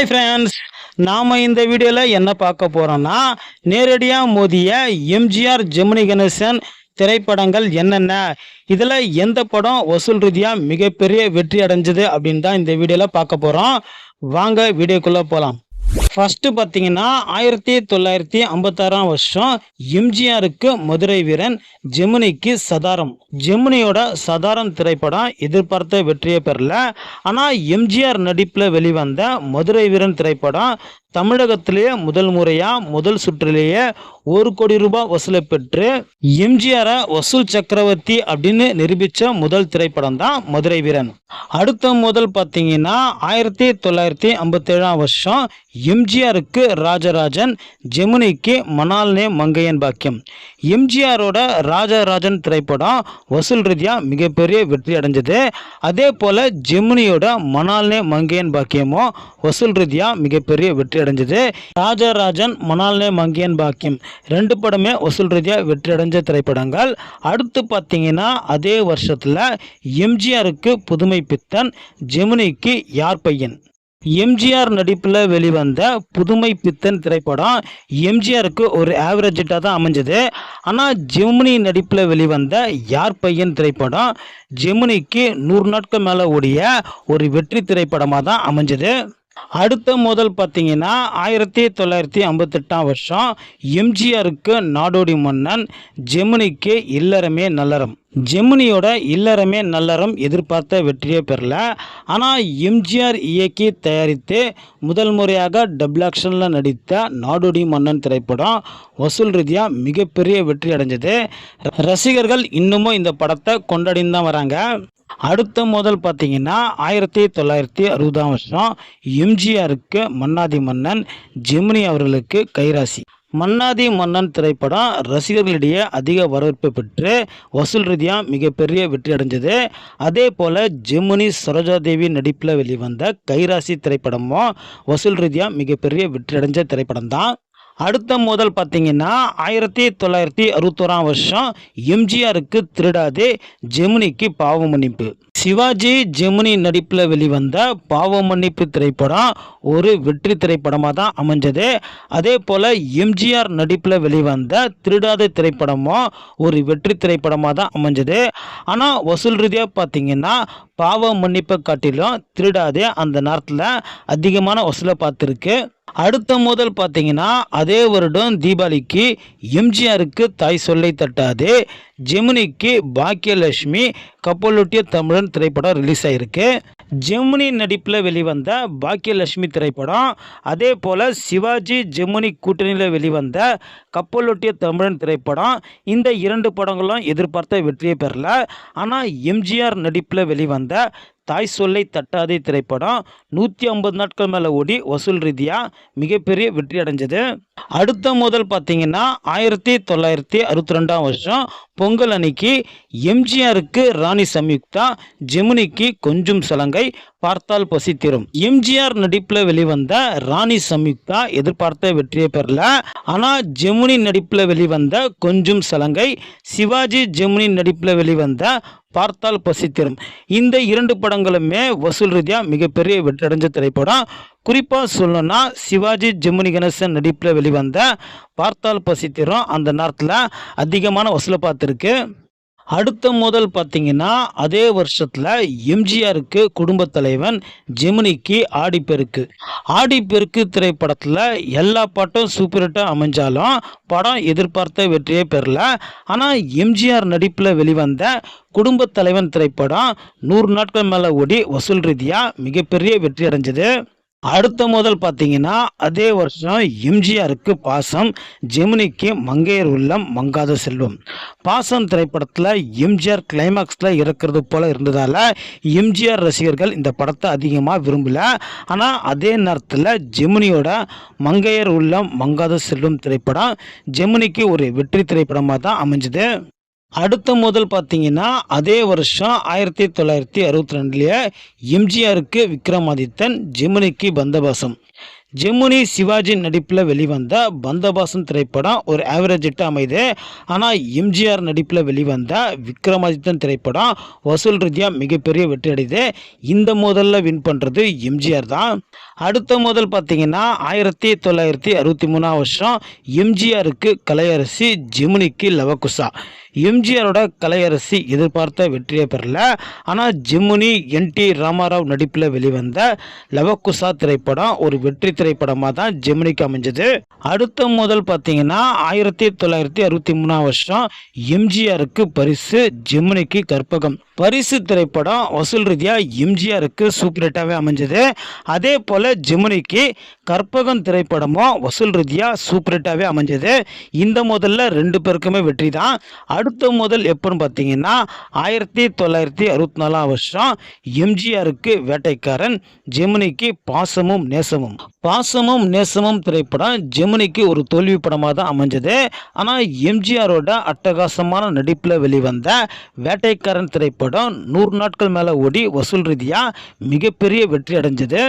Hi friends நாம் இந்த வீடியோவில் என்ன பார்க்க போகிறோம்னா நேரடியாக மோதிய எம்ஜிஆர் ஜெமினி கணேசன் திரைப்படங்கள் என்னென்ன இதில் எந்த படம் வசூல் ரீதியாக மிகப்பெரிய வெற்றி அடைஞ்சது அப்படின்னு தான் இந்த வீடியோவில் பார்க்க போகிறோம் வாங்க வீடியோக்குள்ளே போகலாம் ஃபர்ஸ்ட் பார்த்தீங்கன்னா ஆயிரத்தி தொள்ளாயிரத்தி ஐம்பத்தாறாம் வருஷம் எம்ஜிஆருக்கு மதுரை வீரன் ஜெமினிக்கு சதாரம். ஜெமினியோட சதாரம் திரைப்படம் எதிர்பார்த்த வெற்றியை பெறல. ஆனால் எம்ஜிஆர் நடிப்பில் வெளிவந்த மதுரை வீரன் திரைப்படம் தமிழகத்திலேயே முதல் முறையாக முதல் சுற்றிலேயே ஒரு கோடி ரூபாய் வசூலை பெற்று எம்ஜிஆரை வசூல் சக்கரவர்த்தி அப்படின்னு நிரூபித்த முதல் திரைப்படம் தான் மதுரை வீரன். அடுத்த முதல் பார்த்தீங்கன்னா ஆயிரத்தி தொள்ளாயிரத்தி ஐம்பத்தேழாம் வருஷம் எம் எம்ஜிஆருக்கு ராஜராஜன் ஜெமினிக்கு மணால்னே மங்கையன் பாக்கியம். எம்ஜிஆரோட ராஜராஜன் திரைப்படம் வசூல் ரீதியாக மிகப்பெரிய வெற்றி அடைஞ்சது. அதே போல் ஜெமினியோட மணால்னே மங்கையன் பாக்கியமும் வசூல் ரீதியாக மிகப்பெரிய வெற்றி அடைஞ்சது. ராஜராஜன் மணால்னே மங்கையன் பாக்கியம் ரெண்டு படமே வசூல் ரீதியாக வெற்றி அடைஞ்ச திரைப்படங்கள். அடுத்து பார்த்தீங்கன்னா அதே வருஷத்தில் எம்ஜிஆருக்கு புதுமை பித்தன் ஜெமினிக்கு யார் பையன்? எம்ஜிஆர் நடிப்பில் வெளிவந்த புதுமை பித்தன் திரைப்படம் எம்ஜிஆருக்கு ஒரு ஆவரேஜ் ஹிட்டாக தான் அமைஞ்சது. ஆனால் ஜெமினி நடிப்பில் வெளிவந்த யார் பையன் திரைப்படம் ஜெமினிக்கு நூறு நாட்கள் மேலே ஓடிய ஒரு வெற்றி திரைப்படமாக தான் அமைஞ்சது. அடுத்த முதல் பார்த்தீங்கன்னா ஆயிரத்தி தொள்ளாயிரத்தி ஐம்பத்தெட்டாம் வருஷம் எம்ஜிஆருக்கு நாடோடி மன்னன் ஜெமினிக்கு இல்லறமே நல்லறம். ஜெமினியோட இல்லறமே நல்லறம் எதிர்பார்த்த வெற்றியை பெறல. ஆனால் எம்ஜிஆர் இயக்கி தயாரித்து முதல் முறையாக டபுள் ஆக்ஷனில் நடித்த நாடோடி மன்னன் திரைப்படம் வசூல் ரீதியாக மிகப்பெரிய வெற்றி அடைஞ்சது. ரசிகர்கள் இன்னமும் இந்த படத்தை கொண்டாடின்னு தான் வராங்க. அடுத்த முதல் பார்த்தீங்கன்னா ஆயிரத்தி தொள்ளாயிரத்தி அறுபதாம் வருஷம் எம்ஜிஆருக்கு மன்னாதி மன்னன் ஜெமினி அவர்களுக்கு கைராசி. மன்னாதி மன்னன் திரைப்படம் ரசிகர்களிடையே அதிக வரவேற்பு பெற்று வசூல் ரீதியாக மிகப்பெரிய வெற்றி அடைஞ்சது. அதே போல் ஜெமினி சரோஜாதேவி நடிப்பில் வெளிவந்த கைராசி திரைப்படமும் வசூல் ரீதியாக மிகப்பெரிய வெற்றி அடைஞ்ச திரைப்படம் தான் அடுத்த முதல் பார்த்தீங்கன்னா ஆயிரத்தி தொள்ளாயிரத்தி அறுபத்தோராம் வருஷம் எம்ஜிஆருக்கு திருடாதே ஜெமினிக்கு பாவ மன்னிப்பு. சிவாஜி ஜெமினி நடிப்பில் வெளிவந்த பாவ மன்னிப்பு திரைப்படம் ஒரு வெற்றி திரைப்படமாக தான் அமைஞ்சது. அதே போல் எம்ஜிஆர் நடிப்பில் வெளிவந்த திருடாத திரைப்படமும் ஒரு வெற்றி திரைப்படமாக தான் அமைஞ்சது. ஆனால் வசூல் ரீதியாக பார்த்தீங்கன்னா பாவ மன்னிப்பை காட்டிலும் திருடாதே அந்த நேரத்தில் அதிகமான வசூலை பார்த்துருக்கு. அடுத்த முதல் பார்த்தீங்கன்னா அதே வருடம் தீபாவளிக்கு எம்ஜிஆருக்கு தாய் சொல்லை தட்டாது. ஜெமினிக்கு பாக்கியலட்சுமி கப்பலொட்டிய தமிழன் திரைப்படம் ரிலீஸ் ஆகிருக்கு ஜெமினி நடிப்பில் வெளிவந்த பாக்கியலட்சுமி திரைப்படம் அதே போல் சிவாஜி ஜெமினி கூட்டணியில் வெளிவந்த கப்பலொட்டிய தமிழன் திரைப்படம் இந்த இரண்டு படங்களும் எதிர்பார்த்த வெற்றியை பெறல. ஆனால் எம்ஜிஆர் நடிப்பில் வெளிவந்த தாய் சொல்லை தட்டாதே திரைப்படம். நூற்றி ஐம்பது நாட்கள் மேலே ஓடி வசூல் ரீதியாக மிகப்பெரிய வெற்றி அடைஞ்சது. அடுத்த முதல் பார்த்தீங்கன்னா ஆயிரத்தி தொள்ளாயிரத்தி அறுபத்தி ரெண்டாம் வருஷம் பொங்கல் அன்னைக்கு எம்ஜிஆருக்கு ராணி சம்யுக்தா ஜெமினிக்கு கொஞ்சம் சலங்கை பார்த்தால் பசி தீரும். எம்ஜிஆர் நடிப்பில் வெளிவந்த ராணி சம்யுக்தா எதிர்பார்த்த வெற்றியை பெறல. ஆனால் ஜெமினி நடிப்பில் வெளிவந்த கொஞ்சம் சலங்கை சிவாஜி ஜெமினி நடிப்பில் வெளிவந்த பார்த்தால் பசித்திரும். இந்த இரண்டு படங்களுமே வசூல் ரீதியாக மிகப்பெரிய வெற்றடைஞ்ச திரைப்படம். குறிப்பாக சொல்லணும்னா சிவாஜி ஜெமினி கணேசன் நடிப்பில் வெளிவந்த பார்த்தால் பசித்திரும் அந்த நேரத்தில் அதிகமான வசூலை பார்த்துருக்கு. அடுத்த முதல் பார்த்தீங்கன்னா அதே வருஷத்தில் எம்ஜிஆருக்கு குடும்பத் தலைவன் ஜெமினிக்கு ஆடிப்பெருக்கு. ஆடிப்பெருக்கு திரைப்படத்தில் எல்லா பாட்டும் சூப்பர் ஹிட்டாக அமைஞ்சாலும் படம் எதிர்பார்த்த வெற்றியே பெறல. ஆனால் எம்ஜிஆர் நடிப்பில் வெளிவந்த குடும்ப தலைவன் திரைப்படம் நூறு நாட்கள் மேலே ஓடி வசூல் ரீதியாக மிகப்பெரிய வெற்றி அடைஞ்சது. அடுத்த முதல் பார்த்தீங்கன்னா அதே வருஷம் எம்ஜிஆருக்கு பாசம் ஜெமினிக்கு மங்கையர் உள்ளம் மங்காத செல்வம். பாசம் திரைப்படத்தில் எம்ஜிஆர் கிளைமாக்ஸில் இருக்கிறது போல இருந்ததால் எம்ஜிஆர் ரசிகர்கள் இந்த படத்தை அதிகமாக விரும்பல. ஆனால் அதே நேரத்தில் ஜெமினியோட மங்கையர் உள்ளம் மங்காத செல்வம் திரைப்படம் ஜெமினிக்கு ஒரு வெற்றி திரைப்படமாக தான் அமைஞ்சுது. அடுத்த முதல் பார்த்தீங்கன்னா அதே வருஷம் ஆயிரத்தி தொள்ளாயிரத்தி அறுபத்தி ரெண்டுலேயே எம்ஜிஆருக்கு விக்ரமாதித்தன் ஜெமினிக்கு பந்தபாசம். ஜெமினி சிவாஜி நடிப்பில் வெளிவந்த பந்தபாசன் திரைப்படம் ஒரு ஆவரேஜ் ஹிட் அமைது. ஆனால் எம்ஜிஆர் நடிப்பில் வெளிவந்த விக்ரமாதித்தன் திரைப்படம் வசூல் ரீதியாக மிகப்பெரிய வெற்றி அடையுது இந்த முதல்ல வின் பண்ணுறது எம்ஜிஆர் தான். அடுத்த முதல் பார்த்தீங்கன்னா ஆயிரத்தி தொள்ளாயிரத்தி அறுபத்தி மூணாம் வருஷம் எம்ஜிஆருக்கு கலையரசி ஜெமினிக்கு லவகுசா. எம்ஜிஆரோட கலையரசி எதிர்பார்த்த வெற்றியை பெறல. ஆனால் ஜெமினி என் டி ராமாராவ் நடிப்பில் வெளிவந்த லவகுசா திரைப்படம் ஒரு வெற்றி திரைப்படமாக தான் ஜெமினிக்கு அமைஞ்சது. அடுத்த முதல் பார்த்தீங்கன்னா ஆயிரத்தி தொள்ளாயிரத்தி அறுபத்தி மூணாம் வருஷம் எம்ஜிஆருக்கு பரிசு ஜெமினிக்கு கற்பகம். பரிசு திரைப்படம் வசூல் ரீதியாக எம்ஜிஆருக்கு சூப்பர் ஹிட்டாகவே அமைஞ்சது. அதே போல் ஜெமினிக்கு கற்பகம் திரைப்படமும் வசூல் ரீதியாக சூப்பர் ஹிட்டாகவே அமைஞ்சது. இந்த முதல்ல ரெண்டு பேருக்குமே வெற்றி தான். அடுத்த முதல் எப்போன்னு பார்த்தீங்கன்னா ஆயிரத்தி தொள்ளாயிரத்தி அறுபத்தி நாலாம் வருஷம் எம்ஜிஆருக்கு வேட்டைக்காரன் ஜெமினிக்கு பாசமும் நேசமும். பாசமும் நேசமும் திரைப்படம் ஜெமினிக்கு ஒரு தோல்வி படமாக தான் அமைஞ்சது. ஆனால் எம்ஜிஆரோட அட்டகாசமான நடிப்பில் வெளிவந்த வேட்டைக்காரன் திரைப்படம் நூறு நாட்கள் மேலே ஓடி வசூல் ரீதியாக மிகப்பெரிய வெற்றி அடைஞ்சது.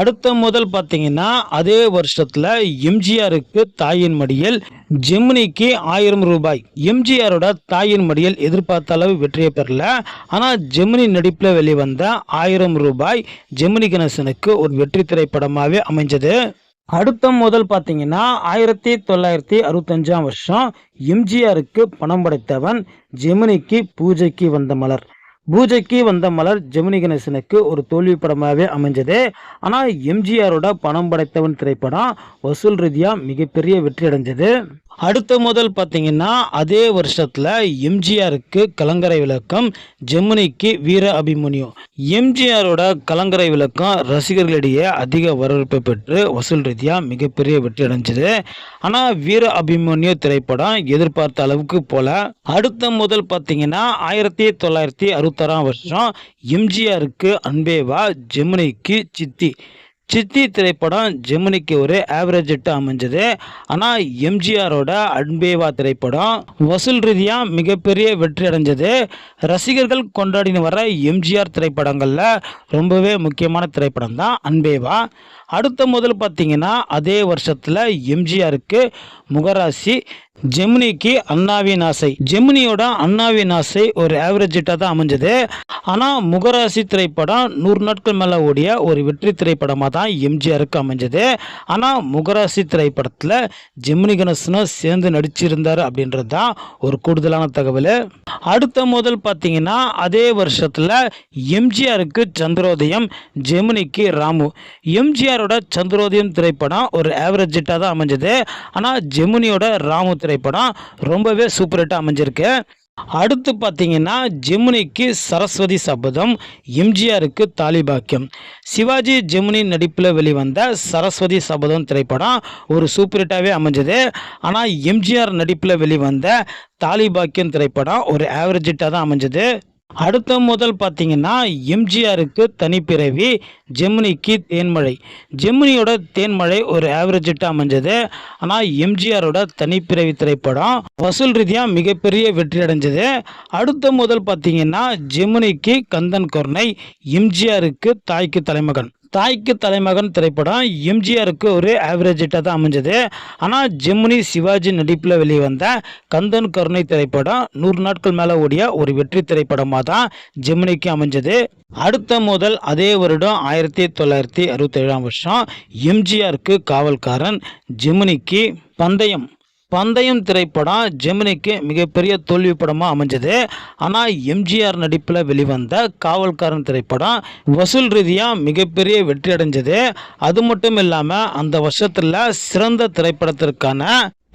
அடுத்த முதல் பார்த்தீங்கன்னா அதே வருஷத்தில் எம்ஜிஆருக்கு தாயின் மடியில் ஜெமினிக்கு ஆயிரம் ரூபாய். எம்ஜிஆரோட தாயின் மடியில் எதிர்பார்த்த அளவு வெற்றியை பெறல. ஆனால் ஜெமினி நடிப்பில் வெளிவந்த ஆயிரம் ரூபாய் ஜெமினி கணேசனுக்கு ஒரு வெற்றி திரைப்படமாகவே அமைஞ்சது. அடுத்த முதல் பார்த்தீங்கன்னா ஆயிரத்தி தொள்ளாயிரத்தி அறுபத்தஞ்சாம் வருஷம் எம்ஜிஆருக்கு பணம் படைத்தவன் ஜெமினிக்கு பூஜைக்கு வந்த மலர். பூஜைக்கு வந்த மலர் ஜெமினி கணேசனுக்கு ஒரு தோல்வி படமாகவே அமைஞ்சது. ஆனால் எம்ஜிஆரோட பணம் படைத்தவன் திரைப்படம் வசூல் ரீதியாக மிகப்பெரிய வெற்றி அடைஞ்சது. அடுத்த முதல் பார்த்தீங்கன்னா அதே வருஷத்தில் எம்ஜிஆருக்கு கலங்கரை விளக்கம் ஜெமினிக்கு வீர அபிமன்யு. எம்ஜிஆரோட கலங்கரை விளக்கம் ரசிகர்களிடையே அதிக வரவேற்பை பெற்று வசூல் ரீதியாக மிகப்பெரிய வெற்றி அடைஞ்சது. ஆனால் வீர அபிமன்யு திரைப்படம் எதிர்பார்த்த அளவுக்கு போல அடுத்த முதல் பார்த்தீங்கன்னா ஆயிரத்தி தொள்ளாயிரத்தி அறுபத்தாறாம் வருஷம் எம்ஜிஆருக்கு அன்பேவா ஜெமினிக்கு சித்தி. சித்தி திரைப்படம் ஜெமினிக்கு ஒரு ஆவரேஜ் ஹிட் அமைஞ்சது. ஆனால் எம்ஜிஆரோட அன்பேவா திரைப்படம் வசூல் ரீதியாக மிகப்பெரிய வெற்றி அடைஞ்சது. ரசிகர்கள் கொண்டாடின வர எம்ஜிஆர் திரைப்படங்களில் ரொம்பவே முக்கியமான திரைப்படம் தான் அன்பேவா. அடுத்த முதல் பார்த்தீங்கன்னா அதே வருஷத்தில் எம்ஜிஆருக்கு முகராசி ஜெமினிக்கு அண்ணாவின் ஆசை. ஜெமினியோட அண்ணாவின் ஆசை ஒரு ஆவரேஜ் ஹிட்டாக தான் அமைஞ்சது. ஆனால் முகராசி திரைப்படம் நூறு நாட்கள் மேலே ஓடிய ஒரு வெற்றி திரைப்படமாக தான் எம்ஜிஆருக்கு அமைஞ்சது. ஆனால் முகராசி திரைப்படத்தில் ஜெமினி கணேசனும் சேர்ந்து நடிச்சிருந்தார் அப்படின்றது தான் ஒரு கூடுதலான தகவல். அடுத்த முதல் பார்த்தீங்கன்னா அதே வருஷத்தில் எம்ஜிஆருக்கு சந்திரோதயம் ஜெமினிக்கு ராமு. எம்ஜிஆர் எம்ஜிஆரோட சந்திரோதயம் திரைப்படம் ஒரு ஆவரேஜ் ஹிட்டாக தான் அமைஞ்சது. ஆனால் ஜெமினியோட ராமு திரைப்படம் ரொம்பவே சூப்பர் ஹிட்டாக அமைஞ்சிருக்கு. அடுத்து பார்த்தீங்கன்னா ஜெமினிக்கு சரஸ்வதி சபதம் எம்ஜிஆருக்கு தாலிபாக்கியம். சிவாஜி ஜெமினி நடிப்பில் வெளிவந்த சரஸ்வதி சபதம் திரைப்படம் ஒரு சூப்பர் ஹிட்டாகவே அமைஞ்சது. ஆனால் எம்ஜிஆர் நடிப்பில் வெளிவந்த தாலிபாக்கியம் திரைப்படம் ஒரு ஆவரேஜ் ஹிட்டாக தான் அமைஞ்சது. அடுத்த முதல் பார்த்தீங்கன்னா எம்ஜிஆருக்கு தனிப்பிறவி ஜெமினிக்கு தேன்மழை. ஜெமினியோட தேன்மழை ஒரு ஆவரேஜ் அமைஞ்சது. ஆனால் எம்ஜிஆரோட தனிப்பிறவி திரைப்படம் வசூல் ரீதியாக மிகப்பெரிய வெற்றி அடைஞ்சது. அடுத்த முதல் பார்த்தீங்கன்னா ஜெமினிக்கு கந்தன் கொர்ணை எம்ஜிஆருக்கு தாய்க்கு தலைமகன். தாய்க்கு தலைமகன் திரைப்படம் எம்ஜிஆருக்கு ஒரு ஆவரேஜ் ஹிட்டாக தான் அமைஞ்சது. ஆனால் ஜெமினி சிவாஜி நடிப்பில் வெளிவந்த கந்தன் கருணை திரைப்படம் நூறு நாட்கள் மேலே ஓடிய ஒரு வெற்றி திரைப்படமாக தான் ஜெமினிக்கு அமைஞ்சது. அடுத்த முதல் அதே வருடம் ஆயிரத்தி தொள்ளாயிரத்தி அறுபத்தேழாம் வருஷம் எம்ஜிஆருக்கு காவல்காரன் ஜெமினிக்கு பந்தயம் பந்தயம் திரைப்படம் ஜெமினிக்கு மிகப்பெரிய தோல்வி படமாக அமைஞ்சது. ஆனால் எம்ஜிஆர் நடிப்பில் வெளிவந்த காவல்காரன் திரைப்படம் வசூல் ரீதியாக மிகப்பெரிய வெற்றி அடைஞ்சது அது மட்டும் இல்லாமல் அந்த வருஷத்தில் சிறந்த திரைப்படத்திற்கான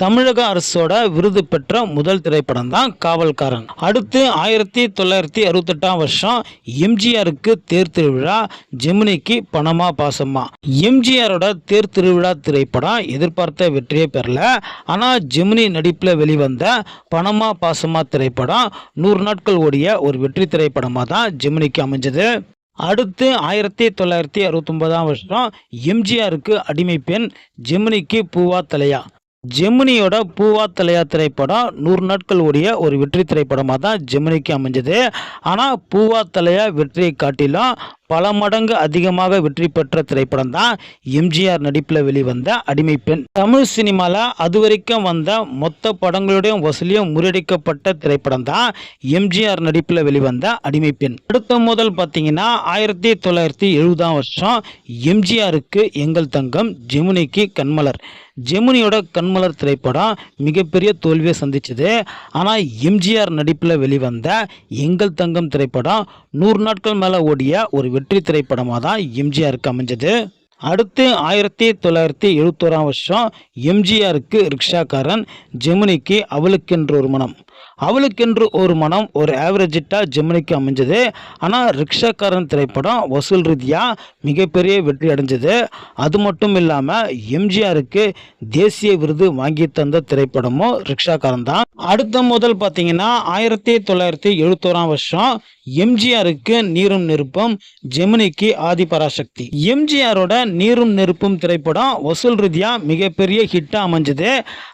தமிழக அரசோட விருது பெற்ற முதல் திரைப்படம் தான் காவல்காரன். அடுத்து ஆயிரத்தி தொள்ளாயிரத்தி அறுபத்தெட்டாம் வருஷம் எம்ஜிஆருக்கு தேர் திருவிழா ஜெமினிக்கு பணமா பாசமா. எம்ஜிஆரோட தேர் திருவிழா திரைப்படம் எதிர்பார்த்த வெற்றியை பெறல. ஆனால் ஜெமினி நடிப்பில் வெளிவந்த பணமா பாசமா திரைப்படம் நூறு நாட்கள் ஓடிய ஒரு வெற்றி திரைப்படமாக தான் ஜெமினிக்கு அமைஞ்சது. அடுத்து ஆயிரத்தி தொள்ளாயிரத்தி அறுபத்தொன்பதாம் வருஷம் எம்ஜிஆருக்கு அடிமை பெண் ஜெமினிக்கு பூவா தலையா. ஜெமினியோட பூவா தலையா திரைப்படம் நூறு நாட்கள் ஓடிய ஒரு வெற்றி திரைப்படமாக தான் ஜெமினிக்கு அமைஞ்சது. ஆனால் பூவா தலையா வெற்றியை காட்டிலும் பல மடங்கு அதிகமாக வெற்றி பெற்ற திரைப்படம் தான் எம்ஜிஆர் நடிப்பில் வெளிவந்த அடிமை பெண். தமிழ் சினிமாவில் அது வரைக்கும் வந்த மொத்த படங்களுடைய வசூலியும் முறியடிக்கப்பட்ட திரைப்படம் தான் எம்ஜிஆர் நடிப்பில் வெளிவந்த அடிமை பெண். அடுத்த முதல் பார்த்தீங்கன்னா ஆயிரத்தி தொள்ளாயிரத்தி எழுபதாம் வருஷம் எம்ஜிஆருக்கு எங்கள் தங்கம் ஜெமினிக்கு கண்மலர். ஜெமினியோட கண்மலர் திரைப்படம் மிகப்பெரிய தோல்வியை சந்திச்சது. ஆனால் எம்ஜிஆர் நடிப்பில் வெளிவந்த எங்கள் தங்கம் திரைப்படம் நூறு நாட்கள் மேலே ஓடிய ஒரு வெற்றி திரைப்படமாக தான் எம்ஜிஆருக்கு அமைஞ்சது. அடுத்து ஆயிரத்தி தொள்ளாயிரத்தி எழுபத்தோராம் வருஷம் எம்ஜிஆருக்கு ரிக்ஷாக்காரன் ஜெமினிக்கு அவளுக்கென்று ஒரு மனம். அவளுக்கென்று ஒரு மனம் ஒரு ஆவரேஜிட்டாக ஜெமினிக்கு அமைஞ்சது. ஆனால் ரிக்ஷாக்காரன் திரைப்படம் வசூல் ரீதியாக மிகப்பெரிய வெற்றி அடைஞ்சது. அது மட்டும் இல்லாமல் எம்ஜிஆருக்கு தேசிய விருது வாங்கி தந்த திரைப்படமும் ரிக்ஷாக்காரன் தான். அடுத்த முதல் பார்த்தீங்கன்னா ஆயிரத்தி தொள்ளாயிரத்தி எழுபத்தோராம் வருஷம் எம்ஜிஆருக்கு நீரும் நெருப்பும் ஜெமினிக்கு ஆதிபராசக்தி எம்ஜிஆரோட நீரும் நெருப்பும் திரைப்படம் வசூல் ரீதியாக மிகப்பெரிய ஹிட்டாக அமைஞ்சது.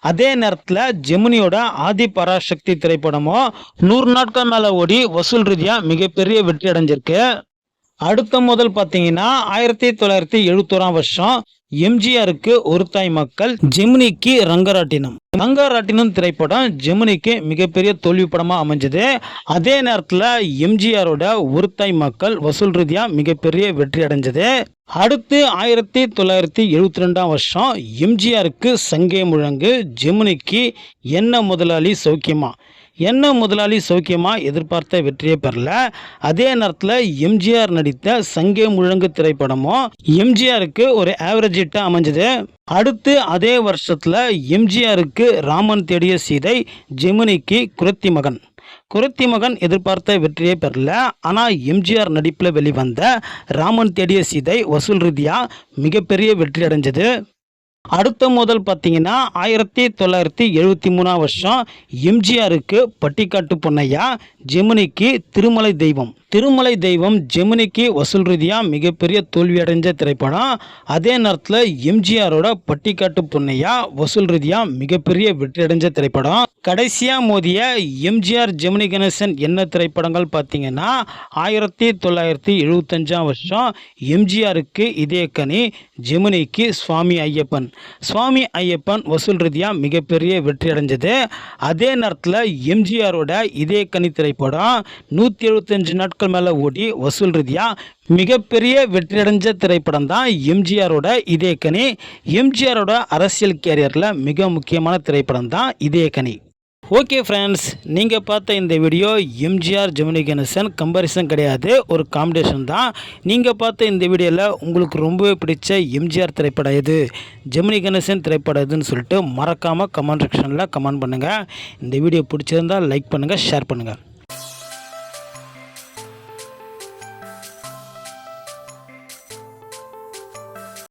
அதே நேரத்தில் ஜெமினியோட ஆதி பராசக்தி திரைப்படமும் நூறு நாட்கள் மேலே ஓடி வசூல் ரீதியாக மிகப்பெரிய வெற்றி அடைஞ்சிருக்கு. அடுத்த முதல் பார்த்தீங்கன்னா ஆயிரத்தி தொள்ளாயிரத்தி எழுபத்தோராம் வருஷம் எம்ஜிஆருக்கு ஒரு தாய் மக்கள் ஜெமினிக்கு ரங்கராட்டினம். ரங்கராட்டினம் திரைப்படம் ஜெமினிக்கு மிகப்பெரிய தோல்வி படமாக அமைஞ்சது. அதே நேரத்தில் எம்ஜிஆரோட ஒரு தாய் மக்கள் வசூல் ரீதியாக மிகப்பெரிய வெற்றி அடைஞ்சது. அடுத்து ஆயிரத்தி தொள்ளாயிரத்தி எழுபத்தி ரெண்டாம் வருஷம் எம்ஜிஆருக்கு சங்கே முழங்கு ஜெமினிக்கு என்ன முதலாளி சௌக்கியமா? என்ன முதலாளி சௌக்கியமாக எதிர்பார்த்த வெற்றியை பெறல? அதே நேரத்தில் எம்ஜிஆர் நடித்த சங்கே முழங்கு திரைப்படமும் எம்ஜிஆருக்கு ஒரு ஆவரேஜ் ஹிட்டாக அமைஞ்சது. அடுத்து அதே வருஷத்தில் எம்ஜிஆருக்கு ராமன் தேடிய சீதை ஜெமினிக்கு குரத்தி மகன். குரத்தி மகன் எதிர்பார்த்த வெற்றியை பெறல. ஆனால் எம்ஜிஆர் நடிப்பில் வெளிவந்த ராமன் தேடிய சீதை வசூல் ரீதியாக மிகப்பெரிய வெற்றி அடைஞ்சது. அடுத்த முதல் பார்த்தீங்கன்னா ஆயிரத்தி தொள்ளாயிரத்தி எழுபத்தி மூணாம் வருஷம் எம்ஜிஆருக்கு பட்டிக்காட்டு பொன்னையா ஜெமினிக்கு திருமலை தெய்வம். திருமலை தெய்வம் ஜெமினிக்கு வசூல் ரீதியாக மிகப்பெரிய தோல்வி அடைஞ்ச திரைப்படம். அதே நேரத்தில் எம்ஜிஆரோட பட்டிக்காட்டு பொன்னையா வசூல் ரீதியாக மிகப்பெரிய வெற்றி அடைஞ்ச திரைப்படம். கடைசியாக மோதிய எம்ஜிஆர் ஜெமினி கணேசன் என்ன திரைப்படங்கள் பார்த்தீங்கன்னா ஆயிரத்தி தொள்ளாயிரத்தி எழுபத்தஞ்சாம் வருஷம் எம்ஜிஆருக்கு இதே ஜெமினிக்கு சுவாமி ஐயப்பன். சுவாமி ஐயப்பன் வசூல் ரீதியாக மிகப்பெரிய வெற்றி அடைஞ்சது. அதே நேரத்தில் எம்ஜிஆரோட இதே திரைப்படம் நூற்றி எழுபத்தஞ்சு நாட்கள் மேலே ஓடி வசூல் ரீதியாக மிகப்பெரிய வெற்றியடைஞ்ச திரைப்படம் தான் எம்ஜிஆரோட இதே எம்ஜிஆரோட அரசியல் கேரியரில் மிக முக்கியமான திரைப்படம் தான் இதே ஓகே ஃப்ரெண்ட்ஸ் நீங்கள் பார்த்த இந்த video MGR Gemini Ganesan comparison கிடையாது ஒரு காம்படிஷன் தான். நீங்கள் பார்த்த இந்த வீடியோவில் உங்களுக்கு ரொம்பவே பிடிச்ச எம்ஜிஆர் திரைப்படம் எது? ஜெமினி கணேசன் திரைப்படம் எதுன்னு சொல்லிட்டு மறக்காமல் கமெண்ட் செக்ஷனில் கமெண்ட் பண்ணுங்கள் இந்த வீடியோ பிடிச்சிருந்தால் லைக் பண்ணுங்கள் ஷேர் பண்ணுங்கள்